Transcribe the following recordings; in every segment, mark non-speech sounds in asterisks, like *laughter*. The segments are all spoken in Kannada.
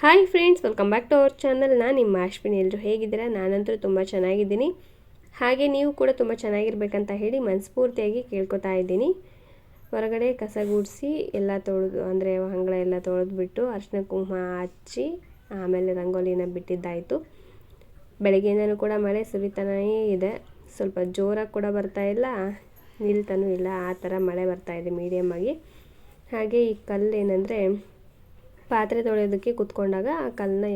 Hi friends, welcome back to our channel. ನಾನು ನಿಮ್ಮ ಅಶ್ವಿನಿ. ಎಲ್ಲರೂ ಹೇಗಿದ್ದೀರಾ? ನಾನಂತೂ ತುಂಬ ಚೆನ್ನಾಗಿದ್ದೀನಿ. ಹಾಗೆ ನೀವು ಕೂಡ ತುಂಬ ಚೆನ್ನಾಗಿರ್ಬೇಕಂತ ಹೇಳಿ ಮನಸ್ಫೂರ್ತಿಯಾಗಿ ಕೇಳ್ಕೊತಾ ಇದ್ದೀನಿ. ಹೊರಗಡೆ ಕಸ ಗುಡಿಸಿ, ಎಲ್ಲ ತೊಳೆದು, ಅಂದರೆ ಅಂಗಳ ಎಲ್ಲ ತೊಳೆದ್ಬಿಟ್ಟು ಅರ್ಶಿನ ಕುಂಕುಮ ಹಚ್ಚಿ, ಆಮೇಲೆ ರಂಗೋಲಿನ ಬಿಟ್ಟಿದ್ದಾಯಿತು. ಬೆಳಗ್ಗೆಯಿಂದನೂ ಕೂಡ ಮಳೆ ಸುರಿತಾನೇ ಇದೆ. ಸ್ವಲ್ಪ ಜೋರಾಗಿ ಕೂಡ ಬರ್ತಾ ಇಲ್ಲ. ನಿಲ್ತಾನೂ ಇಲ್ಲ. ಆ ಥರ ಮಳೆ ಬರ್ತಾ ಇದೆ ಮೀಡಿಯಮ್ ಆಗಿ. ಹಾಗೆ ಈ ಕಲ್ಲು ಏನಂದರೆ ಪಾತ್ರೆ ತೊಳೆಯೋದಕ್ಕೆ ಕುತ್ಕೊಂಡಾಗ ಆ ಕಲ್ಲನ್ನ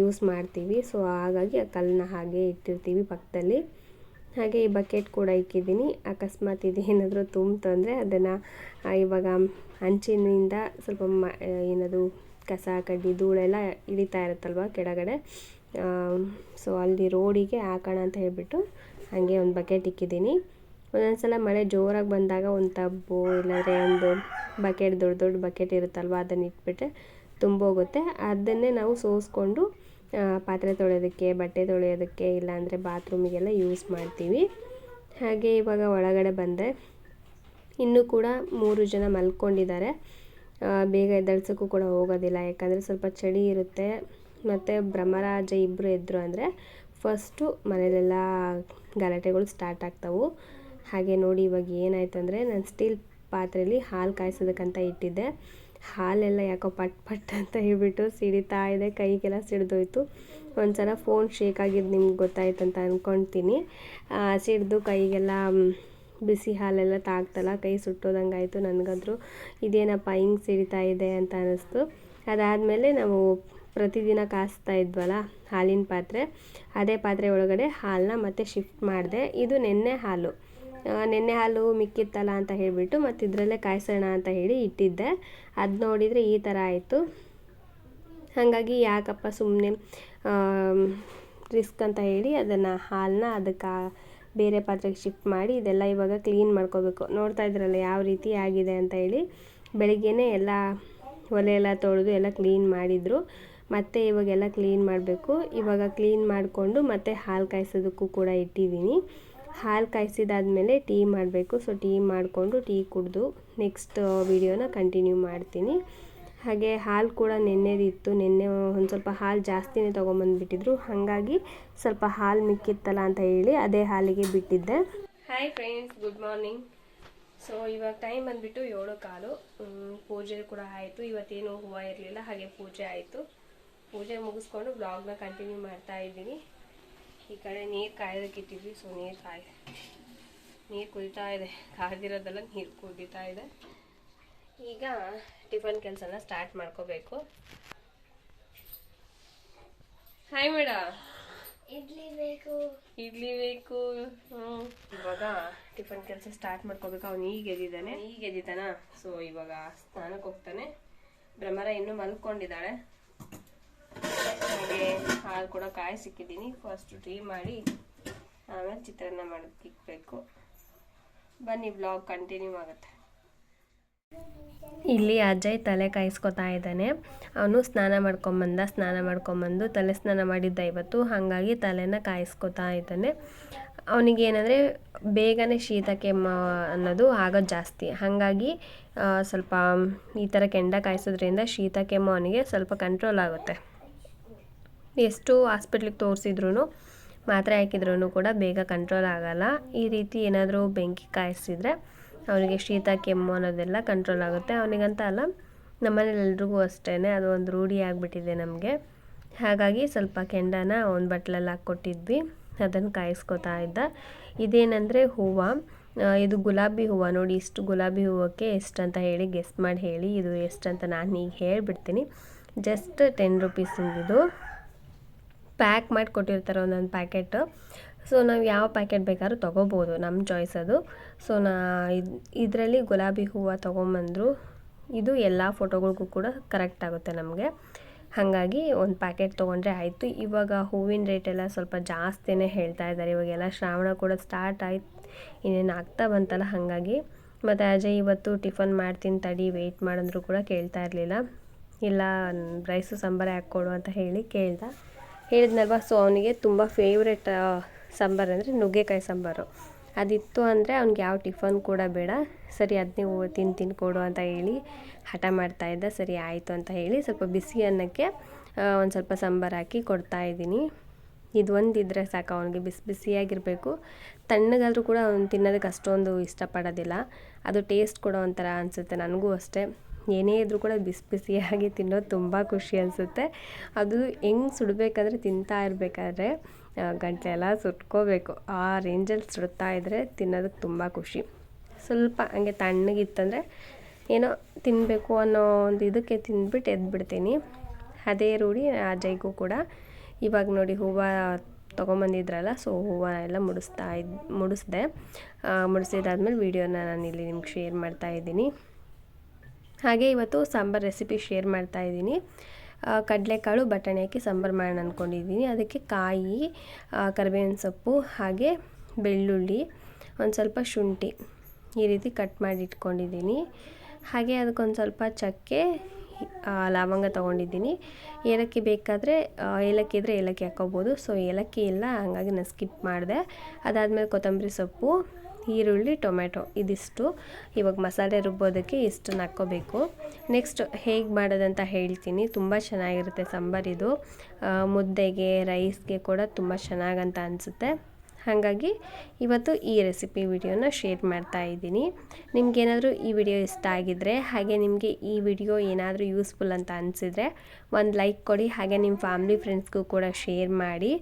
ಯೂಸ್ ಮಾಡ್ತೀವಿ. ಸೊ ಹಾಗಾಗಿ ಆ ಕಲ್ಲನ್ನ ಹಾಗೆ ಇಟ್ಟಿರ್ತೀವಿ ಪಕ್ಕದಲ್ಲಿ. ಹಾಗೆ ಈ ಬಕೆಟ್ ಕೂಡ ಇಕ್ಕಿದ್ದೀನಿ. ಅಕಸ್ಮಾತ್ ಇದು ಏನಾದರೂ ತುಂಬಿತು ಅಂದರೆ ಅದನ್ನು ಇವಾಗ ಹಂಚಿನಿಂದ ಸ್ವಲ್ಪ ಮ ಏನದು ಕಸ ಕಡ್ಡಿ ಧೂಳೆಲ್ಲ ಇಳಿತಾ ಇರುತ್ತಲ್ವ ಕೆಳಗಡೆ. ಸೊ ಅಲ್ಲಿ ರೋಡಿಗೆ ಹಾಕೋಣ ಅಂತ ಹೇಳಿಬಿಟ್ಟು ಹಾಗೆ ಒಂದು ಬಕೆಟ್ ಇಕ್ಕಿದ್ದೀನಿ. ಒಂದೊಂದು ಸಲ ಮಳೆ ಜೋರಾಗಿ ಬಂದಾಗ ಒಂದು ಟಬ್ಬು, ಇಲ್ಲಾಂದರೆ ಒಂದು ಬಕೆಟ್, ದೊಡ್ಡ ದೊಡ್ಡ ಬಕೆಟ್ ಇರುತ್ತಲ್ವ, ಅದನ್ನು ಇಟ್ಬಿಟ್ರೆ ತುಂಬೋಗುತ್ತೆ ಅದನ್ನೇ ನಾವು ಸೋಸ್ಕೊಂಡು ಪಾತ್ರೆ ತೊಳೆಯೋದಕ್ಕೆ, ಬಟ್ಟೆ ತೊಳೆಯೋದಕ್ಕೆ, ಇಲ್ಲಾಂದರೆ ಬಾತ್ರೂಮಿಗೆಲ್ಲ ಯೂಸ್ ಮಾಡ್ತೀವಿ. ಹಾಗೆ ಇವಾಗ ಒಳಗಡೆ ಬಂದೆ ಇನ್ನೂ ಕೂಡ ಮೂರು ಜನ ಮಲ್ಕೊಂಡಿದ್ದಾರೆ. ಬೇಗ ಎದ್ದಳ್ಸೋಕ್ಕೂ ಕೂಡ ಹೋಗೋದಿಲ್ಲ, ಯಾಕಂದರೆ ಸ್ವಲ್ಪ ಚಳಿ ಇರುತ್ತೆ. ಮತ್ತು ಬ್ರಹ್ಮರಾಜ ಇಬ್ಬರು ಎದ್ದರು ಅಂದರೆ ಫಸ್ಟು ಮನೆಯಲ್ಲೆಲ್ಲ ಗಲಾಟೆಗಳು ಸ್ಟಾರ್ಟ್ ಆಗ್ತಾವೆ. ಹಾಗೆ ನೋಡಿ ಇವಾಗ ಏನಾಯ್ತು ಅಂದರೆ ನಾನು ಸ್ಟೀಲ್ ಪಾತ್ರೆಯಲ್ಲಿ ಹಾಲು ಕಾಯಿಸೋದಕ್ಕಂತ ಇಟ್ಟಿದ್ದೆ. ಹಾಲೆಲ್ಲ ಯಾಕೋ ಪಟ್ ಪಟ್ ಅಂತ ಹೇಳ್ಬಿಟ್ಟು ಸಿಡಿತಾ ಇದೆ, ಕೈಗೆಲ್ಲ ಸಿಡಿದೋಯ್ತು. ಒಂದು ಸಲ ಫೋನ್ ಶೇಕ್ ಆಗಿದ್ದು ನಿಮ್ಗೆ ಗೊತ್ತಾಯ್ತು ಅಂತ ಅಂದ್ಕೊಳ್ತೀನಿ ಸಿಡ್ದು ಕೈಗೆಲ್ಲ ಬಿಸಿ ಹಾಲೆಲ್ಲ ತಾಗ್ತಲ್ಲ, ಕೈ ಸುಟ್ಟೋದಂಗೆ ಆಯಿತು ನನಗಾದ್ರೂ. ಇದೇನಪ್ಪ ಹಿಂಗೆ ಸಿಡಿತಾ ಇದೆ ಅಂತ ಅನ್ನಿಸ್ತು ಅದಾದಮೇಲೆ ನಾವು ಪ್ರತಿದಿನ ಕಾಯಿಸ್ತಾ ಇದ್ವಲ್ಲ ಹಾಲಿನ ಪಾತ್ರೆ, ಅದೇ ಪಾತ್ರೆ ಒಳಗಡೆ ಹಾಲನ್ನ ಮತ್ತೆ ಶಿಫ್ಟ್ ಮಾಡಿದೆ. ಇದು ನೆನ್ನೆ ಹಾಲು. ನೆನ್ನೆ ಹಾಲು ಮಿಕ್ಕಿತ್ತಲ್ಲ ಅಂತ ಹೇಳಿಬಿಟ್ಟು ಮತ್ತು ಇದರಲ್ಲೇ ಕಾಯಿಸೋಣ ಅಂತ ಹೇಳಿ ಇಟ್ಟಿದ್ದೆ. ಅದು ನೋಡಿದರೆ ಈ ಥರ ಆಯಿತು. ಹಾಗಾಗಿ ಯಾಕಪ್ಪ ಸುಮ್ಮನೆ ರಿಸ್ಕ್ ಅಂತ ಹೇಳಿ ಅದನ್ನು ಹಾಲನ್ನ ಅದಕ್ಕೆ ಬೇರೆ ಪಾತ್ರೆಗೆ ಶಿಫ್ಟ್ ಮಾಡಿ ಇದೆಲ್ಲ ಇವಾಗ ಕ್ಲೀನ್ ಮಾಡ್ಕೋಬೇಕು. ನೋಡ್ತಾ ಇದ್ರಲ್ಲ ಯಾವ ರೀತಿ ಆಗಿದೆ ಅಂತ ಹೇಳಿ ಬೆಳಿಗ್ಗೆನೇ ಎಲ್ಲ ಒಲೆ ಎಲ್ಲ ತೊಳೆದು ಎಲ್ಲ ಕ್ಲೀನ್ ಮಾಡಿದರು. ಮತ್ತು ಇವಾಗೆಲ್ಲ ಕ್ಲೀನ್ ಮಾಡಬೇಕು. ಇವಾಗ ಕ್ಲೀನ್ ಮಾಡಿಕೊಂಡು ಮತ್ತೆ ಹಾಲು ಕಾಯಿಸೋದಕ್ಕೂ ಕೂಡ ಇಟ್ಟಿದ್ದೀನಿ. ಹಾಲು ಕಾಯಿಸಿದಾದ್ಮೇಲೆ ಟೀ ಮಾಡಬೇಕು. ಸೊ ಟೀ ಮಾಡಿಕೊಂಡು ಟೀ ಕುಡಿದು ನೆಕ್ಸ್ಟ್ ವಿಡಿಯೋನ ಕಂಟಿನ್ಯೂ ಮಾಡ್ತೀನಿ. ಹಾಗೆ ಹಾಲು ಕೂಡ ನೆನ್ನೆದಿತ್ತು. ನೆನ್ನೆ ಒಂದು ಸ್ವಲ್ಪ ಹಾಲು ಜಾಸ್ತಿನೇ ತೊಗೊಂಬಂದುಬಿಟ್ಟಿದ್ರು. ಹಾಗಾಗಿ ಸ್ವಲ್ಪ ಹಾಲು ಮಿಕ್ಕಿತ್ತಲ್ಲ ಅಂತ ಹೇಳಿ ಅದೇ ಹಾಲಿಗೆ ಬಿಟ್ಟಿದ್ದೆ. Hi friends good morning so ಇವಾಗ ಟೈಮ್ ಬಂದುಬಿಟ್ಟು ಏಳು ಕಾಲು. ಪೂಜೆ ಕೂಡ ಆಯಿತು. ಇವತ್ತೇನು ಹೂವು ಇರಲಿಲ್ಲ, ಹಾಗೆ ಪೂಜೆ ಆಯಿತು. ಪೂಜೆ ಮುಗಿಸ್ಕೊಂಡು ಬ್ಲಾಗ್ನ ಕಂಟಿನ್ಯೂ ಮಾಡ್ತಾ ಇದ್ದೀನಿ. ಈ ಕಡೆ ನೀರು ಕಾಯೋದಕ್ಕೆ ಇಟ್ಟಿದ್ವಿ ಸೊ ನೀರು ಕಾಯ ನೀರು ಕುದಿತಾ ಇದೆ. ಕಾದಿರೋದೆಲ್ಲ ನೀರು ಕುದಿತಾ ಇದೆ. ಈಗ ಟಿಫನ್ ಕೆಲಸನ ಸ್ಟಾರ್ಟ್ ಮಾಡ್ಕೋಬೇಕು. ಹಾಯ್ ಮೇಡ ಇಡ್ಲಿ ಬೇಕು. ಇಡ್ಲಿ ಬೇಕು. ಹ್ಞೂ ಇವಾಗ ಟಿಫನ್ ಕೆಲಸ ಸ್ಟಾರ್ಟ್ ಮಾಡ್ಕೋಬೇಕು. ಅವ್ನು ಈಗ ಎದ್ದಿದ್ದಾನೆ. ಈಗ ಎದ್ದಿದ್ದಾನ? ಸೊ ಇವಾಗ ಸ್ನಾನಕ್ಕೆ ಹೋಗ್ತಾನೆ. ಭ್ರಮರ ಇನ್ನೂ ಮಲ್ಕೊಂಡಿದ್ದಾಳೆ. ಹಾಗೆ ಹಾಲು ಕೂಡ ಕಾಯಿಸಿಕ್ಕಿದ್ದೀನಿ ಫಸ್ಟ್ ಟೀ ಮಾಡಿ, ಆಮೇಲೆ ಚಿತ್ರಾನ್ನ ಮಾಡೋದಕ್ಕೆ ಇಕ್ಬೇಕು. ಬನ್ನಿ ಬ್ಲಾಗ್ ಕಂಟಿನ್ಯೂ ಆಗುತ್ತೆ. ಇಲ್ಲಿ ಅಜಯ್ ತಲೆ ಕಾಯಿಸ್ಕೊತಾ ಇದ್ದಾನೆ. ಅವನು ಸ್ನಾನ ಮಾಡ್ಕೊಂಬಂದ, ಸ್ನಾನ ಮಾಡ್ಕೊಂಬಂದು ತಲೆ ಸ್ನಾನ ಮಾಡಿದ್ದ ಇವತ್ತು. ಹಾಗಾಗಿ ತಲೆನ ಕಾಯಿಸ್ಕೊತಾ ಇದ್ದಾನೆ. ಅವನಿಗೆ ಏನಂದರೆ ಬೇಗನೆ ಶೀತ ಕೆಮ್ಮ ಅನ್ನೋದು ಆಗೋದು ಜಾಸ್ತಿ. ಹಾಗಾಗಿ ಸ್ವಲ್ಪ ಈ ಥರ ಕೆಂಡ ಕಾಯಿಸೋದ್ರಿಂದ ಶೀತ ಕೆಮ್ಮು ಅವನಿಗೆ ಸ್ವಲ್ಪ ಕಂಟ್ರೋಲ್ ಆಗುತ್ತೆ. ಎಷ್ಟು ಹಾಸ್ಪಿಟ್ಲಿಗೆ ತೋರಿಸಿದ್ರು ಮಾತ್ರೆ ಹಾಕಿದ್ರೂ ಕೂಡ ಬೇಗ ಕಂಟ್ರೋಲ್ ಆಗೋಲ್ಲ. ಈ ರೀತಿ ಏನಾದರೂ ಬೆಂಕಿ ಕಾಯಿಸಿದ್ರೆ ಅವನಿಗೆ ಶೀತ, ಕೆಮ್ಮು ಅನ್ನೋದೆಲ್ಲ ಕಂಟ್ರೋಲ್ ಆಗುತ್ತೆ. ಅವನಿಗಂತ ಅಲ್ಲ ನಮ್ಮನೆಲ್ಲರಿಗೂ ಅಷ್ಟೇ ಅದು ಒಂದು ರೂಢಿ ಆಗಿಬಿಟ್ಟಿದೆ ನಮಗೆ. ಹಾಗಾಗಿ ಸ್ವಲ್ಪ ಕೆಂಡನ ಒಂದು ಬಟ್ಲಲ್ಲಿ ಹಾಕ್ಕೊಟ್ಟಿದ್ವಿ. ಅದನ್ನು ಕಾಯಿಸ್ಕೊತಾ ಇದ್ದ. ಇದೇನೆಂದರೆ ಹೂವು. ಇದು ಗುಲಾಬಿ ಹೂವು. ನೋಡಿ, ಇಷ್ಟು ಗುಲಾಬಿ ಹೂವಕ್ಕೆ ಎಷ್ಟು ಅಂತ ಹೇಳಿ ಗೆಸ್ಟ್ ಮಾಡಿ ಹೇಳಿ, ಇದು ಎಷ್ಟು ಅಂತ ನಾನು ಈಗ ಹೇಳಿಬಿಡ್ತೀನಿ. ಜಸ್ಟ್ ಟೆನ್ ರುಪೀಸಿಂದಿದು. ಪ್ಯಾಕ್ ಮಾಡಿ ಕೊಟ್ಟಿರ್ತಾರೆ ಒಂದೊಂದು ಪ್ಯಾಕೆಟ್. ಸೊ ನಾವು ಯಾವ ಪ್ಯಾಕೆಟ್ ಬೇಕಾದ್ರೂ ತೊಗೋಬೋದು ನಮ್ಮ ಚಾಯ್ಸ್ ಅದು. ಸೊ ನಾ ಇದು, ಇದರಲ್ಲಿ ಗುಲಾಬಿ ಹೂವು ತೊಗೊಂಬಂದರು, ಇದು ಎಲ್ಲ ಫೋಟೋಗಳಿಗೂ ಕೂಡ ಕರೆಕ್ಟ್ ಆಗುತ್ತೆ ನಮಗೆ. ಹಾಗಾಗಿ ಒಂದು ಪ್ಯಾಕೆಟ್ ತೊಗೊಂಡ್ರೆ ಆಯಿತು. ಇವಾಗ ಹೂವಿನ ರೇಟ್ ಎಲ್ಲ ಸ್ವಲ್ಪ ಜಾಸ್ತಿನೇ ಹೇಳ್ತಾ ಇದ್ದಾರೆ. ಇವಾಗೆಲ್ಲ ಶ್ರಾವಣ ಕೂಡ ಸ್ಟಾರ್ಟ್ ಆಯ್ತು, ಇನ್ನೇನು ಆಗ್ತಾ ಬಂತಲ್ಲ ಹಾಗಾಗಿ. ಮತ್ತು ಅಜಯ್ ಇವತ್ತು ಟಿಫನ್ ಮಾಡ್ತೀನಿ ತಡಿ ವೆಯ್ಟ್ ಮಾಡಿದ್ರು ಕೂಡ ಕೇಳ್ತಾ ಇರಲಿಲ್ಲ. ಇಲ್ಲ ರೈಸು ಸಾಂಬಾರು ಹಾಕ್ಕೊಡು ಅಂತ ಹೇಳಿ ಕೇಳ್ದ. ಹೇಳಿದ್ನಲ್ವ ಸೊ ಅವನಿಗೆ ತುಂಬ ಫೇವ್ರೆಟ್ ಸಾಂಬಾರು ಅಂದರೆ ನುಗ್ಗೆಕಾಯಿ ಸಾಂಬಾರು. ಅದಿತ್ತು ಅಂದರೆ ಅವ್ನಿಗೆ ಯಾವ ಟಿಫನ್ ಕೂಡ ಬೇಡ. ಸರಿ ಅದನ್ನೇ ತಿಂದು ತಿಂದು ಕೊಡು ಅಂತ ಹೇಳಿ ಹಠ ಮಾಡ್ತಾ ಇದ್ದ. ಸರಿ, ಆಯಿತು ಅಂತ ಹೇಳಿ ಸ್ವಲ್ಪ ಬಿಸಿ ಅನ್ನಕ್ಕೆ ಒಂದು ಸ್ವಲ್ಪ ಸಾಂಬಾರು ಹಾಕಿ ಕೊಡ್ತಾ ಇದ್ದೀನಿ. ಇದು ಒಂದು ಇದ್ದರೆ ಸಾಕು, ಅವನಿಗೆ ಬಿಸಿ, ಬಿಸಿಯಾಗಿರಬೇಕು. ತಣ್ಣಗಾದರೂ ಕೂಡ ಅವ್ನು ತಿನ್ನೋದಕ್ಕೆ ಅಷ್ಟೊಂದು ಇಷ್ಟಪಡೋದಿಲ್ಲ. ಅದು ಟೇಸ್ಟ್ ಕೂಡ ಒಂಥರ ಅನಿಸುತ್ತೆ, ನನಗೂ ಅಷ್ಟೇ. ಏನೇ ಇದ್ರೂ ಕೂಡ ಬಿಸಿ ಬಿಸಿಯಾಗಿ ತಿನ್ನೋದು ತುಂಬ ಖುಷಿ ಅನಿಸುತ್ತೆ. ಅದು ಹೆಂಗೆ ಸುಡಬೇಕಾದ್ರೆ ತಿಂತಾ ಇರಬೇಕಾದ್ರೆ ಗಂಟಲೆಲ್ಲ ಸುಟ್ಕೋಬೇಕು. ಆ ರೇಂಜಲ್ಲಿ ಸುಡ್ತಾ ಇದ್ದರೆ ತಿನ್ನೋದಕ್ಕೆ ತುಂಬ ಖುಷಿ. ಸ್ವಲ್ಪ ಹಂಗೆ ತಣ್ಣಗಿತ್ತಂದರೆ ಏನೋ ತಿನ್ನಬೇಕು ಅನ್ನೋ ಒಂದು ಇದಕ್ಕೆ ತಿಂದ್ಬಿಟ್ಟು ಎದ್ಬಿಡ್ತೀನಿ. ಅದೇ ರೂಢಿ ಜೈಗೂ ಕೂಡ. ಇವಾಗ ನೋಡಿ ಹೂವು ತೊಗೊಂಬಂದಿದ್ರಲ್ಲ, ಸೊ ಹೂವು ಎಲ್ಲ ಮುಡಿಸ್ತಾ ಇದ್, ಮುಡಿಸ್ದೆ. ಮುಡಿಸಿದಾದ್ಮೇಲೆ ವೀಡಿಯೋನ ನಾನು ಇಲ್ಲಿ ನಿಮ್ಗೆ ಶೇರ್ ಮಾಡ್ತಾ ಇದ್ದೀನಿ. ಹಾಗೆ ಇವತ್ತು ಸಾಂಬಾರು ರೆಸಿಪಿ ಶೇರ್ ಮಾಡ್ತಾ ಇದ್ದೀನಿ. ಕಡಲೆಕಾಳು, ಬಟಾಣಿ ಹಾಕಿ ಸಾಂಬಾರು ಮಾಡೋಣ ಅಂದ್ಕೊಂಡಿದ್ದೀನಿ ಅದಕ್ಕೆ ಕಾಯಿ ಕರಿಬೇವಿನ ಸೊಪ್ಪು ಹಾಗೆ ಬೆಳ್ಳುಳ್ಳಿ, ಒಂದು ಸ್ವಲ್ಪ ಶುಂಠಿ ಈ ರೀತಿ ಕಟ್ ಮಾಡಿ ಇಟ್ಕೊಂಡಿದ್ದೀನಿ. ಹಾಗೆ ಅದಕ್ಕೊಂದು ಸ್ವಲ್ಪ ಚಕ್ಕೆ ಲವಂಗ ತೊಗೊಂಡಿದ್ದೀನಿ. ಏಲಕ್ಕಿ ಬೇಕಾದರೆ ಏಲಕ್ಕಿ ಇದ್ದರೆ ಏಲಕ್ಕಿ ಹಾಕ್ಕೋಬೋದು ಸೊ ಏಲಕ್ಕಿ ಇಲ್ಲ ಹಾಗಾಗಿ ನಾನು ಸ್ಕಿಪ್ ಮಾಡಿದೆ. ಅದಾದಮೇಲೆ ಕೊತ್ತಂಬರಿ ಸೊಪ್ಪು ಈರುಳ್ಳಿ ಟೊಮೆಟೊ ಇದಿಷ್ಟು. ಇವಾಗ ಮಸಾಲೆ ರುಬ್ಬೋದಕ್ಕೆ ಇಷ್ಟನ್ನು ಹಾಕ್ಕೋಬೇಕು. ನೆಕ್ಸ್ಟ್ ಹೇಗೆ ಮಾಡೋದಂತ ಹೇಳ್ತೀನಿ. ತುಂಬ ಚೆನ್ನಾಗಿರುತ್ತೆ ಸಾಂಬಾರಿದು ಮುದ್ದೆಗೆ ರೈಸ್ಗೆ ಕೂಡ ತುಂಬ ಚೆನ್ನಾಗಂತ ಅನಿಸುತ್ತೆ. ಹಾಗಾಗಿ ಇವತ್ತು ಈ ರೆಸಿಪಿ ವಿಡಿಯೋನ ಶೇರ್ ಮಾಡ್ತಾ ಇದ್ದೀನಿ. ನಿಮಗೇನಾದರೂ ಈ ವಿಡಿಯೋ ಇಷ್ಟ ಆಗಿದ್ದರೆ ಹಾಗೆ ನಿಮಗೆ ಈ ವಿಡಿಯೋ ಏನಾದರೂ ಯೂಸ್ಫುಲ್ ಅಂತ ಅನಿಸಿದ್ರೆ ಒಂದು ಲೈಕ್ ಕೊಡಿ, ಹಾಗೆ ನಿಮ್ಮ ಫ್ಯಾಮ್ಲಿ ಫ್ರೆಂಡ್ಸ್ಗೂ ಕೂಡ ಶೇರ್ ಮಾಡಿ.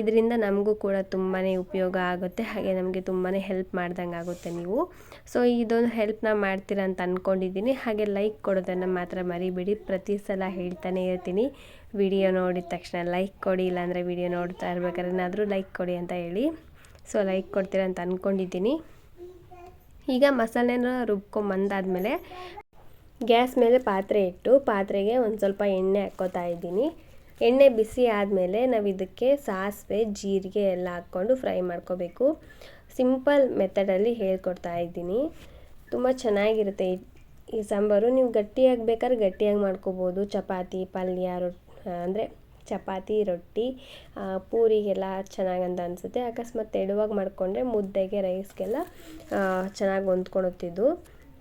ಇದರಿಂದ ನಮಗೂ ಕೂಡ ತುಂಬಾ ಉಪಯೋಗ ಆಗುತ್ತೆ, ಹಾಗೆ ನಮಗೆ ತುಂಬಾ ಹೆಲ್ಪ್ ಮಾಡ್ದಂಗೆ ಆಗುತ್ತೆ ನೀವು. ಸೊ, ಇದೊಂದು ಹೆಲ್ಪ್ನ ಮಾಡ್ತೀರಾ ಅಂತ ಅಂದ್ಕೊಂಡಿದ್ದೀನಿ ಹಾಗೆ ಲೈಕ್ ಕೊಡೋದನ್ನು ಮಾತ್ರ ಮರಿಬೇಡಿ. ಪ್ರತಿ ಸಲ ಹೇಳ್ತಾನೆ ಇರ್ತೀನಿ. ವಿಡಿಯೋ ನೋಡಿದ ತಕ್ಷಣ ಲೈಕ್ ಕೊಡಿ, ಇಲ್ಲಾಂದರೆ ವಿಡಿಯೋ ನೋಡ್ತಾ ಇರ್ಬೇಕಾದ್ರೆ ಏನಾದರೂ ಲೈಕ್ ಕೊಡಿ ಅಂತ ಹೇಳಿ. ಸೊ ಲೈಕ್ ಕೊಡ್ತೀರಾ ಅಂತ ಅಂದ್ಕೊಂಡಿದ್ದೀನಿ ಈಗ ಮಸಾಲೆನ ರುಬ್ಕೊಂಬಂದಾದಮೇಲೆ ಗ್ಯಾಸ್ ಮೇಲೆ ಪಾತ್ರೆ ಇಟ್ಟು ಪಾತ್ರೆಗೆ ಒಂದು ಸ್ವಲ್ಪ ಎಣ್ಣೆ ಹಾಕ್ಕೋತಾ ಇದ್ದೀನಿ. ಎಣ್ಣೆ ಬಿಸಿ ಆದಮೇಲೆ ನಾವು ಇದಕ್ಕೆ ಸಾಸಿವೆ, ಜೀರಿಗೆ ಎಲ್ಲ ಹಾಕ್ಕೊಂಡು ಫ್ರೈ ಮಾಡ್ಕೋಬೇಕು. ಸಿಂಪಲ್ ಮೆಥಡಲ್ಲಿ ಹೇಳ್ಕೊಡ್ತಾ ಇದ್ದೀನಿ. ತುಂಬ ಚೆನ್ನಾಗಿರುತ್ತೆ ಈ ಸಾಂಬಾರು. ನೀವು ಗಟ್ಟಿಯಾಗಿ ಬೇಕಾದ್ರೆ ಗಟ್ಟಿಯಾಗಿ ಮಾಡ್ಕೋಬೋದು. ಚಪಾತಿ, ಪಲ್ಯ ರೊಟ್ಟಿ ಅಂದರೆ ಚಪಾತಿ, ರೊಟ್ಟಿ ಪೂರಿಗೆಲ್ಲ ಚೆನ್ನಾಗಂತ ಅನಿಸುತ್ತೆ. ಅಕಸ್ಮಾತ್ ತೆಳುವಾಗಿ ಮಾಡಿಕೊಂಡ್ರೆ ಮುದ್ದೆಗೆ, ರೈಸ್ಗೆಲ್ಲ ಚೆನ್ನಾಗಿ ಹೊಂದ್ಕೊಳುತ್ತಿದ್ದು.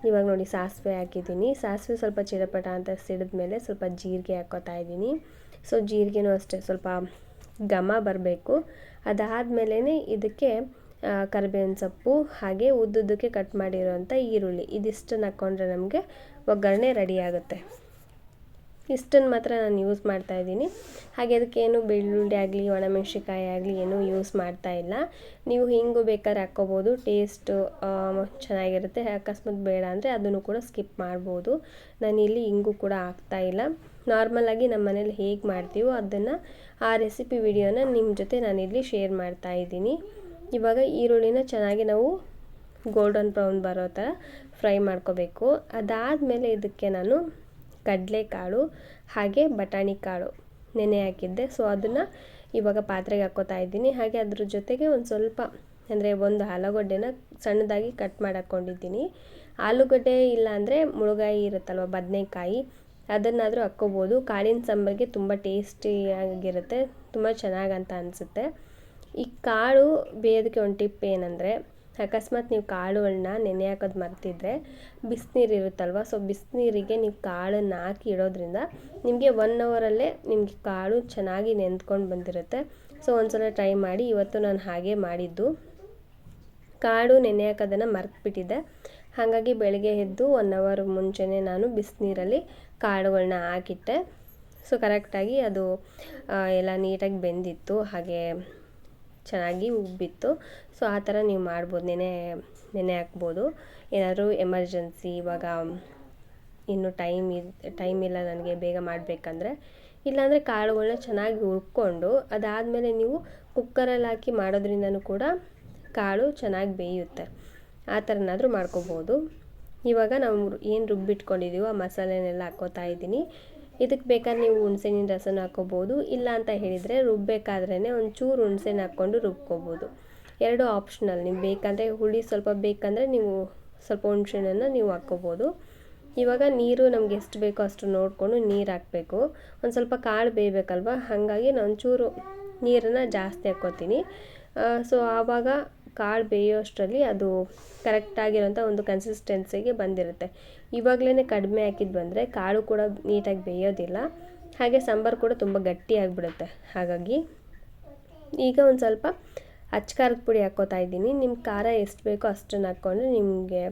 ಇವಾಗ ನೋಡಿ ಸಾಸಿವೆ ಹಾಕಿದ್ದೀನಿ. ಸಾಸಿವೆ ಸ್ವಲ್ಪ ಚಿರಪಟ ಅಂತ ಸಿಡಿದ ಮೇಲೆ ಸ್ವಲ್ಪ ಜೀರಿಗೆ ಹಾಕೋತಾ ಇದ್ದೀನಿ. ಸೊ, ಜೀರಿಗೆನೂ ಅಷ್ಟೇ ಸ್ವಲ್ಪ ಘಮ ಬರಬೇಕು. ಅದಾದಮೇಲೆ ಇದಕ್ಕೆ ಕರಿಬೇವಿನ ಸೊಪ್ಪು ಹಾಗೆ ಉದ್ದುದ್ದಕ್ಕೆ ಕಟ್ ಮಾಡಿರೋಂಥ ಈರುಳ್ಳಿ. ಇದಿಷ್ಟನ್ನು ಹಾಕ್ಕೊಂಡ್ರೆ ನಮಗೆ ಒಗ್ಗರಣೆ ರೆಡಿ ಆಗುತ್ತೆ. ಇಷ್ಟನ್ನು ಮಾತ್ರ ನಾನು ಯೂಸ್ ಮಾಡ್ತಾ ಇದ್ದೀನಿ. ಹಾಗೆ ಅದಕ್ಕೇನು ಬೆಳ್ಳುಳ್ಳಿ ಆಗಲಿ ಒಣಮೆಣ್ಸಿಕಾಯಿ ಆಗಲಿ ಏನೂ ಯೂಸ್ ಮಾಡ್ತಾ ಇಲ್ಲ. ನೀವು ಹಿಂಗೂ ಬೇಕಾದ್ರೆ ಹಾಕ್ಕೋಬೋದು. ಟೇಸ್ಟು ಚೆನ್ನಾಗಿರುತ್ತೆ. ಅಕಸ್ಮಾತ್ ಬೇಡ ಅಂದರೆ ಅದನ್ನು ಕೂಡ ಸ್ಕಿಪ್ ಮಾಡ್ಬೋದು. ನಾನು ಇಲ್ಲಿ ಹಿಂಗು ಕೂಡ ಹಾಕ್ತಾ ಇಲ್ಲ. ನಾರ್ಮಲಾಗಿ ನಮ್ಮ ಮನೇಲಿ ಹೇಗೆ ಮಾಡ್ತೀವೋ ಅದನ್ನು ಆ ರೆಸಿಪಿ ವಿಡಿಯೋನ ನಿಮ್ಮ ಜೊತೆ ನಾನಿಲ್ಲಿ ಶೇರ್ ಮಾಡ್ತಾ ಇದ್ದೀನಿ. ಇವಾಗ ಈರುಳ್ಳಿನ ಚೆನ್ನಾಗಿ ನಾವು ಗೋಲ್ಡನ್ ಬ್ರೌನ್ ಬರೋ ಥರ ಫ್ರೈ ಮಾಡ್ಕೋಬೇಕು. ಅದಾದಮೇಲೆ ಇದಕ್ಕೆ ನಾನು ಕಡಲೆಕಾಳು ಹಾಗೆ ಬಟಾಣಿ ಕಾಳು ನೆನೆ ಹಾಕಿದ್ದೆ. ಸೊ ಅದನ್ನು ಇವಾಗ ಪಾತ್ರೆಗೆ ಹಾಕ್ಕೋತಾ ಇದ್ದೀನಿ. ಹಾಗೆ ಅದ್ರ ಜೊತೆಗೆ ಒಂದು ಸ್ವಲ್ಪ ಅಂದರೆ ಒಂದು ಆಲೂಗಡ್ಡೆನ ಸಣ್ಣದಾಗಿ ಕಟ್ ಮಾಡಿ ಹಾಕ್ಕೊಂಡಿದ್ದೀನಿ ಆಲೂಗಡ್ಡೆ ಇಲ್ಲ ಅಂದರೆ ಮುಳುಗಾಯಿ ಇರುತ್ತಲ್ವ, ಬದನೆಕಾಯಿ, ಅದನ್ನಾದರೂ ಹಾಕ್ಕೋಬೋದು. ಕಾಳಿನ ಸಾಂಬಾರಿಗೆ ತುಂಬ ಟೇಸ್ಟಿಯಾಗಿರುತ್ತೆ ತುಂಬ ಚೆನ್ನಾಗಂತ ಅನಿಸುತ್ತೆ. ಈ ಕಾಳು ಬೇಯೋದಕ್ಕೆ ಒಂದು ಟಿಪ್ ಏನಂದರೆ ಅಕಸ್ಮಾತ್ ನೀವು ಕಾಳುಗಳನ್ನ ನೆನೆ ಹಾಕೋದು ಮರ್ತಿದ್ರೆ ಬಿಸಿನೀರು ಇರುತ್ತಲ್ವ? ಸೊ ಬಿಸಿನೀರಿಗೆ ನೀವು ಕಾಳನ್ನು ಹಾಕಿ ಇಡೋದ್ರಿಂದ ನಿಮಗೆ ಒನ್ ಅವರಲ್ಲೇ ನಿಮಗೆ ಕಾಳು ಚೆನ್ನಾಗಿ ನೆಂದ್ಕೊಂಡು ಬಂದಿರುತ್ತೆ. ಸೊ ಒಂದ್ಸಲ ಟ್ರೈ ಮಾಡಿ, ಇವತ್ತು ನಾನು ಹಾಗೆ ಮಾಡಿದ್ದು. ಕಾಳು ನೆನೆ ಹಾಕೋದನ್ನು ಮರ್ತ್ಬಿಟ್ಟಿದ್ದೆ. ಹಾಗಾಗಿ ಬೆಳಗ್ಗೆ ಎದ್ದು ಒನ್ ಅವರ್ ಮುಂಚೆನೇ ನಾನು ಬಿಸಿನೀರಲ್ಲಿ ಕಾಳುಗಳನ್ನ ಹಾಕಿಟ್ಟೆ. ಸೊ ಕರೆಕ್ಟಾಗಿ ಅದು ಎಲ್ಲ ನೀಟಾಗಿ ಬೆಂದಿತ್ತು. ಹಾಗೆ ಚೆನ್ನಾಗಿ ಉಬ್ಬಿತ್ತು. ಸೊ ಆ ಥರ ನೀವು ಮಾಡ್ಬೋದು. ನೆನೆ ನೆನೆ ಹಾಕ್ಬೋದು. ಏನಾದರೂ ಎಮರ್ಜೆನ್ಸಿ ಇವಾಗ ಇನ್ನು ಟೈಮ್ ಇದು, ಟೈಮ್ ಇಲ್ಲ ನನಗೆ ಬೇಗ ಮಾಡಬೇಕಂದ್ರೆ, ಇಲ್ಲಾಂದರೆ ಕಾಳುಗಳನ್ನ ಚೆನ್ನಾಗಿ ಹುರ್ಕೊಂಡು ಅದಾದಮೇಲೆ ನೀವು ಕುಕ್ಕರಲ್ಲಿ ಹಾಕಿ ಮಾಡೋದ್ರಿಂದನೂ ಕೂಡ ಕಾಳು ಚೆನ್ನಾಗಿ ಬೇಯುತ್ತೆ. ಆ ಥರನಾದರೂ ಮಾಡ್ಕೋಬೋದು. ಇವಾಗ ನಾವು ಏನು ರುಬ್ಬಿಟ್ಕೊಂಡಿದ್ದೀವೋ ಆ ಮಸಾಲೆನೆಲ್ಲ ಹಾಕ್ಕೋತಾ ಇದ್ದೀನಿ. ಇದಕ್ಕೆ ಬೇಕಾದ್ರೆ ನೀವು ಹುಣ್ಸೆಹಣ್ಣಿನ ರಸನ ಹಾಕ್ಕೋಬೋದು, ಇಲ್ಲ ಅಂತ ಹೇಳಿದರೆ ರುಬ್ಬೇಕಾದ್ರೇ ಒಂಚೂರು ಹುಣ್ಸೆನ ಹಾಕ್ಕೊಂಡು ರುಬ್ಕೋಬೋದು. ಎರಡು ಆಪ್ಷನಲ್ ನೀವು ಬೇಕಂದರೆ ಹುಳಿ ಸ್ವಲ್ಪ ಬೇಕಂದರೆ ನೀವು ಸ್ವಲ್ಪ ಹುಣ್ಸೆಹಣ್ಣನ್ನು ನೀವು ಹಾಕ್ಕೋಬೋದು. ಇವಾಗ ನೀರು ನಮ್ಗೆ ಎಷ್ಟು ಬೇಕೋ ಅಷ್ಟು ನೋಡಿಕೊಂಡು ನೀರು ಹಾಕಬೇಕು. ಒಂದು ಸ್ವಲ್ಪ ಕಾಳು ಬೇಯಬೇಕಲ್ವ? ಹಾಗಾಗಿ ನಾನು ಒಂಚೂರು ನೀರನ್ನು ಜಾಸ್ತಿ ಹಾಕ್ಕೋತೀನಿ. ಸೊ ಆವಾಗ ಕಾಳು ಬೇಯೋಷ್ಟರಲ್ಲಿ ಅದು ಕರೆಕ್ಟಾಗಿರೋಂಥ ಒಂದು ಕನ್ಸಿಸ್ಟೆನ್ಸಿಗೆ ಬಂದಿರುತ್ತೆ. ಇವಾಗಲೇ ಕಡಿಮೆ ಹಾಕಿದ್ದು ಬಂದರೆ ಕಾಳು ಕೂಡ ನೀಟಾಗಿ ಬೇಯೋದಿಲ್ಲ. ಹಾಗೆ ಸಾಂಬಾರು ಕೂಡ ತುಂಬ ಗಟ್ಟಿಯಾಗಿಬಿಡುತ್ತೆ. ಹಾಗಾಗಿ ಈಗ ಒಂದು ಸ್ವಲ್ಪ ಅಚ್ಚ ಖಾರದ ಪುಡಿ ಹಾಕ್ಕೋತಾ ಇದ್ದೀನಿ. ನಿಮ್ಮ ಖಾರ ಎಷ್ಟು ಬೇಕೋ ಅಷ್ಟನ್ನು ಹಾಕ್ಕೊಂಡ್ರೆ ನಿಮಗೆ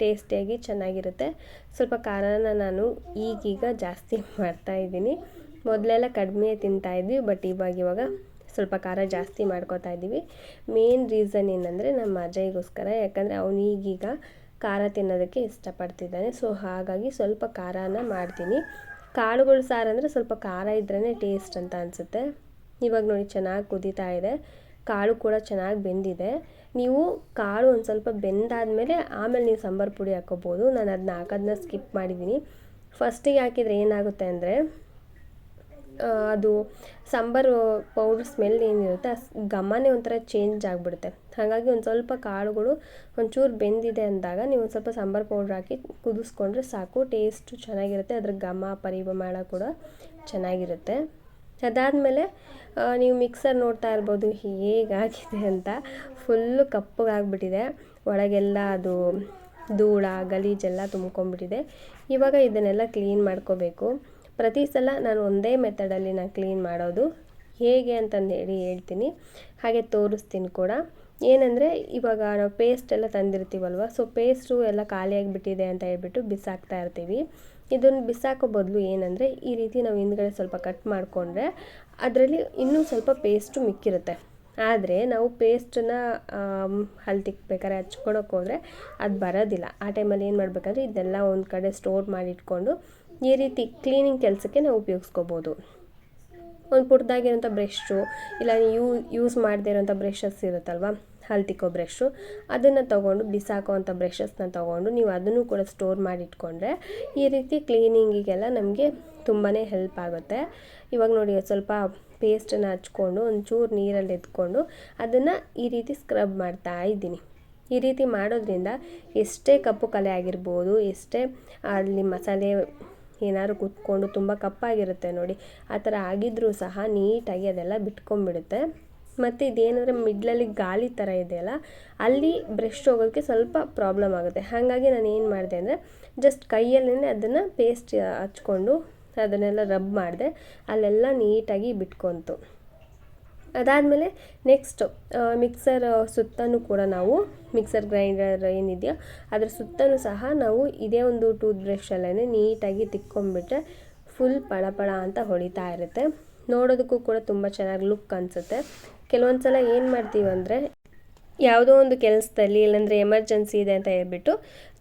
ಟೇಸ್ಟಿಯಾಗಿ ಚೆನ್ನಾಗಿರುತ್ತೆ. ಸ್ವಲ್ಪ ಖಾರನ ನಾನು ಈಗೀಗ ಜಾಸ್ತಿ *laughs* ಮಾಡ್ತಾ ಇದ್ದೀನಿ. ಮೊದಲೆಲ್ಲ ಕಡಿಮೆ ತಿಂತಾಯಿದ್ವಿ ಬಟ್ ಇವಾಗ ಇವಾಗ ಸ್ವಲ್ಪ ಖಾರ ಜಾಸ್ತಿ ಮಾಡ್ಕೋತಾ ಇದ್ದೀವಿ. ಮೇನ್ ರೀಸನ್ ಏನಂದರೆ ನಮ್ಮ ಅಜಯ್ಗೋಸ್ಕರ, ಯಾಕಂದರೆ ಅವನು ಈಗೀಗ ಖಾರ ತಿನ್ನೋದಕ್ಕೆ ಇಷ್ಟಪಡ್ತಿದ್ದಾನೆ. ಸೊ ಹಾಗಾಗಿ ಸ್ವಲ್ಪ ಖಾರನ ಮಾಡ್ತೀನಿ. ಕಾಳುಗಳು ಸಾರು ಅಂದರೆ ಸ್ವಲ್ಪ ಖಾರ ಇದ್ರೇ ಟೇಸ್ಟ್ ಅಂತ ಅನಿಸುತ್ತೆ. ಇವಾಗ ನೋಡಿ ಚೆನ್ನಾಗಿ ಕುದೀತಾ ಇದೆ. ಕಾಳು ಕೂಡ ಚೆನ್ನಾಗಿ ಬೆಂದಿದೆ. ನೀವು ಕಾಳು ಒಂದು ಸ್ವಲ್ಪ ಬೆಂದಾದಮೇಲೆ ಆಮೇಲೆ ನೀವು ಸಾಂಬಾರು ಪುಡಿ ಹಾಕೋಬೋದು. ನಾನು ಅದನ್ನ ಹಾಕೋದನ್ನ ಸ್ಕಿಪ್ ಮಾಡಿದ್ದೀನಿ ಫಸ್ಟಿಗೆ ಹಾಕಿದರೆ ಏನಾಗುತ್ತೆ ಅಂದರೆ ಅದು ಸಾಂಬಾರು ಪೌಡ್ರ್ ಸ್ಮೆಲ್ ಏನಿರುತ್ತೆ ಆ ಘಮನೇ ಒಂಥರ ಚೇಂಜ್ ಆಗಿಬಿಡುತ್ತೆ. ಹಾಗಾಗಿ ಒಂದು ಸ್ವಲ್ಪ ಕಾಳುಗಳು ಒಂಚೂರು ಬೆಂದಿದೆ ಅಂದಾಗ ನೀವು ಒಂದು ಸ್ವಲ್ಪ ಸಾಂಬಾರು ಪೌಡ್ರ್ ಹಾಕಿ ಕುದಿಸ್ಕೊಂಡ್ರೆ ಸಾಕು ಟೇಸ್ಟು ಚೆನ್ನಾಗಿರುತ್ತೆ, ಅದ್ರ ಘಮ, ಪರಿಮಳ ಕೂಡ ಚೆನ್ನಾಗಿರುತ್ತೆ. ಅದಾದಮೇಲೆ ನೀವು ಮಿಕ್ಸರ್ ನೋಡ್ತಾ ಇರ್ಬೋದು ಹೇಗಾಗಿದೆ ಅಂತ. ಫುಲ್ಲು ಕಪ್ಪಗಾಗ್ಬಿಟ್ಟಿದೆ ಒಳಗೆಲ್ಲ ಅದು ಧೂಳ, ಗಲೀಜೆಲ್ಲ ತುಂಬ್ಕೊಂಡ್ಬಿಟ್ಟಿದೆ. ಇವಾಗ ಇದನ್ನೆಲ್ಲ ಕ್ಲೀನ್ ಮಾಡ್ಕೋಬೇಕು. ಪ್ರತಿ ಸಲ ನಾನು ಒಂದೇ ಮೆಥಡಲ್ಲಿ ನಾನು ಕ್ಲೀನ್ ಮಾಡೋದು ಹೇಗೆ ಅಂತಂದು ಹೇಳಿ ಹೇಳ್ತೀನಿ. ಹಾಗೆ ತೋರಿಸ್ತೀನಿ ಕೂಡ. ಏನಂದರೆ ಇವಾಗ ನಾವು ಪೇಸ್ಟ್ ಎಲ್ಲ ತಂದಿರ್ತೀವಲ್ವ? ಸೊ ಪೇಸ್ಟು ಎಲ್ಲ ಖಾಲಿಯಾಗಿಬಿಟ್ಟಿದೆ ಅಂತ ಹೇಳ್ಬಿಟ್ಟು ಬಿಸಾಕ್ತಾ ಇರ್ತೀವಿ. ಇದನ್ನು ಬಿಸಾಕೋ ಬದಲು ಏನಂದರೆ ಈ ರೀತಿ ನಾವು ಹಿಂದ್ಗಡೆ ಸ್ವಲ್ಪ ಕಟ್ ಮಾಡಿಕೊಂಡ್ರೆ ಅದರಲ್ಲಿ ಇನ್ನೂ ಸ್ವಲ್ಪ ಪೇಸ್ಟು ಮಿಕ್ಕಿರುತ್ತೆ. ಆದರೆ ನಾವು ಪೇಸ್ಟನ್ನ ತಿಕ್ಬೇಕಾದ್ರೆ ಹಚ್ಕೊಳಕ್ಕೆ ಹೋದರೆ ಅದು ಬರೋದಿಲ್ಲ. ಆ ಟೈಮಲ್ಲಿ ಏನು ಮಾಡಬೇಕಂದ್ರೆ ಇದೆಲ್ಲ ಒಂದು ಕಡೆ ಸ್ಟೋರ್ ಮಾಡಿ ಇಟ್ಕೊಂಡು ಈ ರೀತಿ ಕ್ಲೀನಿಂಗ್ ಕೆಲಸಕ್ಕೆ ನಾವು ಉಪಯೋಗಿಸ್ಕೋಬೋದು. ಒಂದು ಪುಟ್ಟದಾಗಿರೋಂಥ ಬ್ರಷ್ಷು ಇಲ್ಲ ಯೂ ಯೂಸ್ ಮಾಡದೇ ಇರೋಂಥ ಬ್ರಷಸ್ ಇರುತ್ತಲ್ವ ಹಲ್ತಿಕೋ ಬ್ರಷ್ಷು ಬ್ರಷು ಅದನ್ನು ತೊಗೊಂಡು ಬಿಸಾಕೋವಂಥ ಬ್ರಷಸ್ನ ತೊಗೊಂಡು ನೀವು ಅದನ್ನು ಕೂಡ ಸ್ಟೋರ್ ಮಾಡಿ ಇಟ್ಕೊಂಡ್ರೆ ಈ ರೀತಿ ಕ್ಲೀನಿಂಗಿಗೆಲ್ಲ ನಮಗೆ ತುಂಬಾ ಹೆಲ್ಪ್ ಆಗುತ್ತೆ. ಇವಾಗ ನೋಡಿ ಸ್ವಲ್ಪ ಪೇಸ್ಟನ್ನು ಹಚ್ಕೊಂಡು, ಒಂಚೂರು ನೀರಲ್ಲಿ ಎತ್ಕೊಂಡು ಅದನ್ನು ಈ ರೀತಿ ಸ್ಕ್ರಬ್ ಮಾಡ್ತಾ ಇದ್ದೀನಿ. ಈ ರೀತಿ ಮಾಡೋದ್ರಿಂದ ಎಷ್ಟೇ ಕಪ್ಪು ಕಲೆ ಆಗಿರ್ಬೋದು, ಎಷ್ಟೇ ಅಲ್ಲಿ ಮಸಾಲೆ ಏನಾದ್ರು ಕುತ್ಕೊಂಡು ತುಂಬ ಕಪ್ಪಾಗಿರುತ್ತೆ ನೋಡಿ, ಆ ಥರ ಆಗಿದ್ರೂ ಸಹ ನೀಟಾಗಿ ಅದೆಲ್ಲ ಬಿಟ್ಕೊಂಡ್ಬಿಡುತ್ತೆ. ಮತ್ತು ಇದೇನಾದ್ರೆ ಮಿಡ್ಲಲ್ಲಿ ಗಾಳಿ ಥರ ಇದೆಯಲ್ಲ ಅಲ್ಲಿ ಬ್ರಷ್ ಹೋಗೋಕ್ಕೆ ಸ್ವಲ್ಪ ಪ್ರಾಬ್ಲಮ್ ಆಗುತ್ತೆ. ಹಾಗಾಗಿ ನಾನು ಏನು ಮಾಡಿದೆ ಅಂದರೆ ಜಸ್ಟ್ ಕೈಯಲ್ಲೇ ಅದನ್ನು ಪೇಸ್ಟ್ ಹಚ್ಕೊಂಡು ಅದನ್ನೆಲ್ಲ ರಬ್ ಮಾಡಿದೆ, ಅಲ್ಲೆಲ್ಲ ನೀಟಾಗಿ ಬಿಟ್ಕೊತು. ಅದಾದಮೇಲೆ ನೆಕ್ಸ್ಟು ಮಿಕ್ಸರ್ ಸುತ್ತಲೂ ಕೂಡ ನಾವು ಮಿಕ್ಸರ್ ಗ್ರೈಂಡರ್ ಏನಿದೆಯೋ ಅದರ ಸುತ್ತಲೂ ಸಹ ನಾವು ಇದೇ ಒಂದು ಟೂತ್ ಬ್ರಷಲ್ಲೇ ನೀಟಾಗಿ ತಿಕ್ಕೊಂಡ್ಬಿಟ್ರೆ ಫುಲ್ ಪಳಪಳ ಅಂತ ಹೊಳಿತಾ ಇರುತ್ತೆ. ನೋಡೋದಕ್ಕೂ ಕೂಡ ತುಂಬ ಚೆನ್ನಾಗಿ ಲುಕ್ ಅನಿಸುತ್ತೆ. ಕೆಲವೊಂದು ಸಲ ಏನು ಮಾಡ್ತೀವಿ ಅಂದರೆ ಯಾವುದೋ ಒಂದು ಕೆಲಸದಲ್ಲಿ ಇಲ್ಲಾಂದರೆ ಎಮರ್ಜೆನ್ಸಿ ಇದೆ ಅಂತ ಹೇಳ್ಬಿಟ್ಟು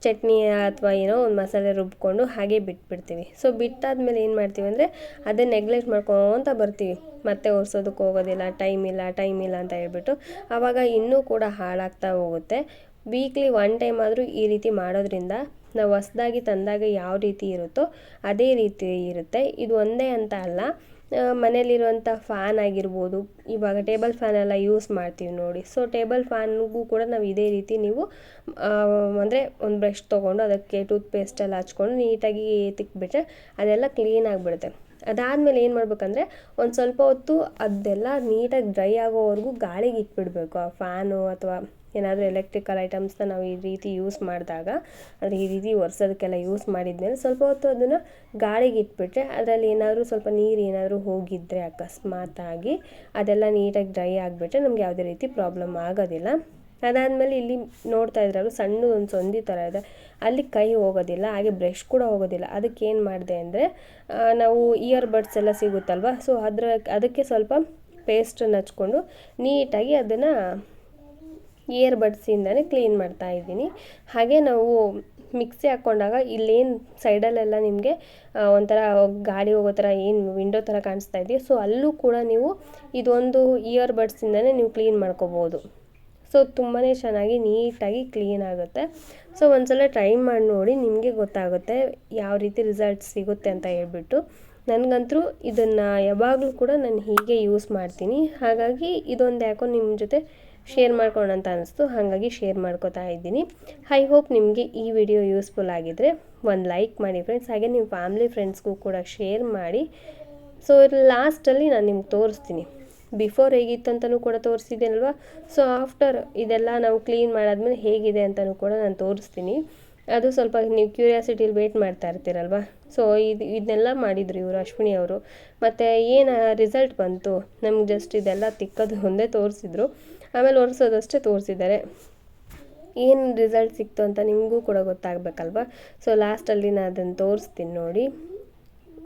ಚಟ್ನಿ ಅಥವಾ ಏನೋ ಒಂದು ಮಸಾಲೆ ರುಬ್ಕೊಂಡು ಹಾಗೆ ಬಿಟ್ಬಿಡ್ತೀವಿ. ಸೊ ಬಿಟ್ಟಾದ್ಮೇಲೆ ಏನು ಮಾಡ್ತೀವಿ ಅಂದರೆ ಅದೇ ನೆಗ್ಲೆಕ್ಟ್ ಮಾಡ್ಕೊತ ಬರ್ತೀವಿ. ಮತ್ತೆ ಒರೆಸೋದಕ್ಕೆ ಹೋಗೋದಿಲ್ಲ ಟೈಮ್ ಇಲ್ಲ ಟೈಮ್ ಇಲ್ಲ ಅಂತ ಹೇಳ್ಬಿಟ್ಟು. ಆವಾಗ ಇನ್ನೂ ಕೂಡ ಹಾಳಾಗ್ತಾ ಹೋಗುತ್ತೆ. ವೀಕ್ಲಿ ಒನ್ ಟೈಮ್ ಆದರೂ ಈ ರೀತಿ ಮಾಡೋದ್ರಿಂದ ನಾವು ಹೊಸ್ದಾಗಿ ತಂದಾಗ ಯಾವ ರೀತಿ ಇರುತ್ತೋ ಅದೇ ರೀತಿ ಇರುತ್ತೆ. ಇದು ಒಂದೇ ಅಂತ ಅಲ್ಲ. ಮನೇಲಿರುವಂಥ ಫ್ಯಾನ್ ಆಗಿರ್ಬೋದು, ಇವಾಗ ಟೇಬಲ್ ಫ್ಯಾನ್ ಎಲ್ಲ ಯೂಸ್ ಮಾಡ್ತೀವಿ ನೋಡಿ. ಸೊ ಟೇಬಲ್ ಫ್ಯಾನ್ಗೂ ಕೂಡ ನಾವು ಇದೇ ರೀತಿ ನೀವು ಅಂದರೆ ಒಂದು ಬ್ರಷ್ ತೊಗೊಂಡು ಅದಕ್ಕೆ ಟೂತ್ ಪೇಸ್ಟ್ ಎಲ್ಲ ಹಚ್ಕೊಂಡು ನೀಟಾಗಿ ತಿಕ್ಬಿಟ್ರೆ ಅದೆಲ್ಲ ಕ್ಲೀನ್ ಆಗಿಬಿಡುತ್ತೆ. ಅದಾದಮೇಲೆ ಏನು ಮಾಡ್ಬೇಕಂದ್ರೆ ಒಂದು ಸ್ವಲ್ಪ ಹೊತ್ತು ಅದೆಲ್ಲ ನೀಟಾಗಿ ಡ್ರೈ ಆಗೋವರೆಗೂ ಗಾಳಿಗೆ ಇಟ್ಬಿಡಬೇಕು ಆ ಫ್ಯಾನು ಅಥವಾ ಏನಾದರೂ ಎಲೆಕ್ಟ್ರಿಕಲ್ ಐಟಮ್ಸ್ನ ನಾವು ಈ ರೀತಿ ಯೂಸ್ ಮಾಡಿದಾಗ, ಅಂದರೆ ಈ ರೀತಿ ಒರೆಸೋದಕ್ಕೆಲ್ಲ ಯೂಸ್ ಮಾಡಿದ್ಮೇಲೆ ಸ್ವಲ್ಪ ಹೊತ್ತು ಅದನ್ನು ಗಾಳಿಗೆ ಇಟ್ಬಿಟ್ರೆ ಅದರಲ್ಲಿ ಏನಾದರೂ ಸ್ವಲ್ಪ ನೀರು ಏನಾದರೂ ಹೋಗಿದ್ದರೆ ಅಕಸ್ಮಾತಾಗಿ ಅದೆಲ್ಲ ನೀಟಾಗಿ ಡ್ರೈ ಆಗಿಬಿಟ್ರೆ ನಮ್ಗೆ ಯಾವುದೇ ರೀತಿ ಪ್ರಾಬ್ಲಮ್ ಆಗೋದಿಲ್ಲ. ಅದಾದಮೇಲೆ ಇಲ್ಲಿ ನೋಡ್ತಾ ಇದ್ರಲ್ಲ ಸಣ್ಣ ಒಂದು ಸೊಂದಿ ಥರ ಇದೆ. ಅಲ್ಲಿ ಕೈ ಹೋಗೋದಿಲ್ಲ, ಹಾಗೆ ಬ್ರಷ್ ಕೂಡ ಹೋಗೋದಿಲ್ಲ. ಅದಕ್ಕೆ ಏನು ಮಾಡಿದೆ ಅಂದರೆ ನಾವು ಇಯರ್ ಬಡ್ಸ್ ಎಲ್ಲ ಸಿಗುತ್ತಲ್ವ? ಸೊ ಅದರ, ಅದಕ್ಕೆ ಸ್ವಲ್ಪ ಪೇಸ್ಟನ್ನು ಹಚ್ಕೊಂಡು ನೀಟಾಗಿ ಅದನ್ನು ಇಯರ್ ಬಡ್ಸಿಂದನೇ ಕ್ಲೀನ್ ಮಾಡ್ತಾ ಇದ್ದೀನಿ. ಹಾಗೆ ನಾವು ಮಿಕ್ಸಿ ಹಾಕ್ಕೊಂಡಾಗ ಇಲ್ಲೇನು ಸೈಡಲ್ಲೆಲ್ಲ ನಿಮಗೆ ಒಂಥರ ಗಾಳಿ ಹೋಗೋ ಥರ ಏನು ವಿಂಡೋ ಥರ ಕಾಣಿಸ್ತಾ ಇದೆಯೋ? ಸೊ ಅಲ್ಲೂ ಕೂಡ ನೀವು ಇದೊಂದು ಇಯರ್ ಬಡ್ಸಿಂದನೇ ನೀವು ಕ್ಲೀನ್ ಮಾಡ್ಕೋಬೋದು. ಸೊ ತುಂಬಾ ಚೆನ್ನಾಗಿ ನೀಟಾಗಿ ಕ್ಲೀನ್ ಆಗುತ್ತೆ. ಸೊ ಒಂದ್ಸಲ ಟ್ರೈ ಮಾಡಿ ನೋಡಿ, ನಿಮಗೆ ಗೊತ್ತಾಗುತ್ತೆ ಯಾವ ರೀತಿ ರಿಸಲ್ಟ್ ಸಿಗುತ್ತೆ ಅಂತ ಹೇಳ್ಬಿಟ್ಟು. ನನಗಂತೂ ಇದನ್ನು ಯಾವಾಗಲೂ ಕೂಡ ನಾನು ಹೀಗೆ ಯೂಸ್ ಮಾಡ್ತೀನಿ. ಹಾಗಾಗಿ ಇದೊಂದು ಯಾಕೋ ನಿಮ್ಮ ಜೊತೆ ಶೇರ್ ಮಾಡ್ಕೊಳ್ಳೋಣ ಅನಿಸ್ತು. ಹಾಗಾಗಿ ಶೇರ್ ಮಾಡ್ಕೋತಾ ಇದ್ದೀನಿ. ಐ ಹೋಪ್ ನಿಮಗೆ ಈ ವಿಡಿಯೋ ಯೂಸ್ಫುಲ್ ಆಗಿದ್ದರೆ ಒಂದು ಲೈಕ್ ಮಾಡಿ ಫ್ರೆಂಡ್ಸ್ ಹಾಗೆ ನಿಮ್ಮ ಫ್ಯಾಮ್ಲಿ ಫ್ರೆಂಡ್ಸ್ಗೂ ಕೂಡ ಶೇರ್ ಮಾಡಿ. ಸೊ ಲಾಸ್ಟಲ್ಲಿ ನಾನು ನಿಮ್ಗೆ ತೋರಿಸ್ತೀನಿ. ಬಿಫೋರ್ ಹೇಗಿತ್ತು ಅಂತಲೂ ಕೂಡ ತೋರಿಸಿದ್ದೀನಲ್ವ ಸೊ ಆಫ್ಟರ್ ಇದೆಲ್ಲ ನಾವು ಕ್ಲೀನ್ ಮಾಡಾದ್ಮೇಲೆ ಹೇಗಿದೆ ಅಂತಲೂ ಕೂಡ ನಾನು ತೋರಿಸ್ತೀನಿ. ಅದು ಸ್ವಲ್ಪ ನೀವು ಕ್ಯೂರಿಯಾಸಿಟಿಲಿ ವೇಟ್ ಮಾಡ್ತಾ ಇರ್ತೀರಲ್ವಾ? ಸೊ ಇದು ಇದನ್ನೆಲ್ಲ ಮಾಡಿದರು ಇವರು ಅಶ್ವಿನಿ ಅವರು. ಮತ್ತು ಏನು ರಿಸಲ್ಟ್ ಬಂತು? ನಮ್ಗೆ ಜಸ್ಟ್ ಇದೆಲ್ಲ ತಿಕ್ಕೋದು ಒಂದೇ ತೋರಿಸಿದ್ರು. ಆಮೇಲೆ ಒರೆಸೋದಷ್ಟೇ ತೋರಿಸಿದ್ದಾರೆ. ಏನು ರಿಸಲ್ಟ್ ಸಿಕ್ತು ಅಂತ ನಿಮಗೂ ಕೂಡ ಗೊತ್ತಾಗಬೇಕಲ್ವ? ಸೊ ಲಾಸ್ಟಲ್ಲಿ ನಾನು ಅದನ್ನು ತೋರಿಸ್ತೀನಿ ನೋಡಿ.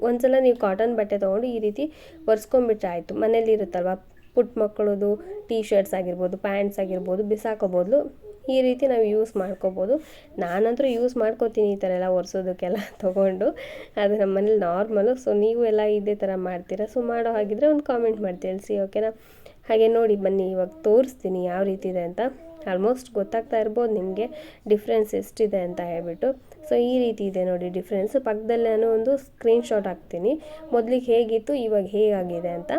ಒಂದ್ಸಲ ನೀವು ಕಾಟನ್ ಬಟ್ಟೆ ತೊಗೊಂಡು ಈ ರೀತಿ ಒರೆಸ್ಕೊಂಬಿಟ್ರೆ ಆಯಿತು. ಮನೇಲಿ ಇರುತ್ತಲ್ವ ಪುಟ್ಟ ಮಕ್ಕಳದು ಟೀ ಶರ್ಟ್ಸ್ ಆಗಿರ್ಬೋದು ಪ್ಯಾಂಟ್ಸ್ ಆಗಿರ್ಬೋದು ಬಿಸಾಕೋಬೋದು ಈ ರೀತಿ ನಾವು ಯೂಸ್ ಮಾಡ್ಕೋಬೋದು. ನಾನಂತೂ ಯೂಸ್ ಮಾಡ್ಕೋತೀನಿ ಈ ಥರ ಎಲ್ಲ ಒರೆಸೋದಕ್ಕೆಲ್ಲ *laughs* ತೊಗೊಂಡು. ಅದು ನಮ್ಮ ಮನೇಲಿ ನಾರ್ಮಲು ಸೊ ನೀವು ಎಲ್ಲ ಇದೇ ಥರ ಮಾಡ್ತೀರಾ? ಸೊ ಮಾಡೋ ಹಾಗಿದ್ರೆ ಒಂದು ಕಾಮೆಂಟ್ ಮಾಡಿ ತಿಳಿಸಿ ಓಕೆನಾ ಹಾಗೆ ನೋಡಿ ಬನ್ನಿ, ಇವಾಗ ತೋರಿಸ್ತೀನಿ ಯಾವ ರೀತಿ ಇದೆ ಅಂತ. ಆಲ್ಮೋಸ್ಟ್ ಗೊತ್ತಾಗ್ತಾ ಇರ್ಬೋದು ನಿಮಗೆ. ಡಿಫ್ರೆನ್ಸ್ ಎಷ್ಟಿದೆ ಅಂತ ಹೇಳ್ಬಿಟ್ಟು. ಸೊ ಈ ರೀತಿ ಇದೆ ನೋಡಿ ಡಿಫ್ರೆನ್ಸ್ ಪಕ್ಕದಲ್ಲೇ ನಾನು ಒಂದು ಸ್ಕ್ರೀನ್ಶಾಟ್ ಹಾಕ್ತೀನಿ. ಮೊದಲಿಗೆ ಹೇಗಿತ್ತು, ಇವಾಗ ಹೇಗಾಗಿದೆ ಅಂತ.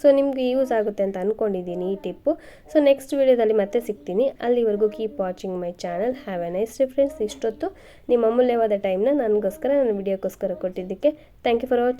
ಸೊ ನಿಮಗೆ ಯೂಸ್ ಆಗುತ್ತೆ ಅಂತ ಅಂದ್ಕೊಂಡಿದ್ದೀನಿ ಈ ಟಿಪ್ಪು ಸೊ ನೆಕ್ಸ್ಟ್ ವೀಡಿಯೋದಲ್ಲಿ ಮತ್ತೆ ಸಿಗ್ತೀನಿ. ಅಲ್ಲಿವರೆಗೂ keep watching my channel have a nice difference ಇಷ್ಟೊತ್ತು ನಿಮ್ಮ ಅಮೂಲ್ಯವಾದ ಟೈಮ್ನ ನನಗೋಸ್ಕರ, ನನ್ನ ವಿಡಿಯೋಕ್ಕೋಸ್ಕರ ಕೊಟ್ಟಿದ್ದಕ್ಕೆ ಥ್ಯಾಂಕ್ ಯು ಫಾರ್ ವಾಚ್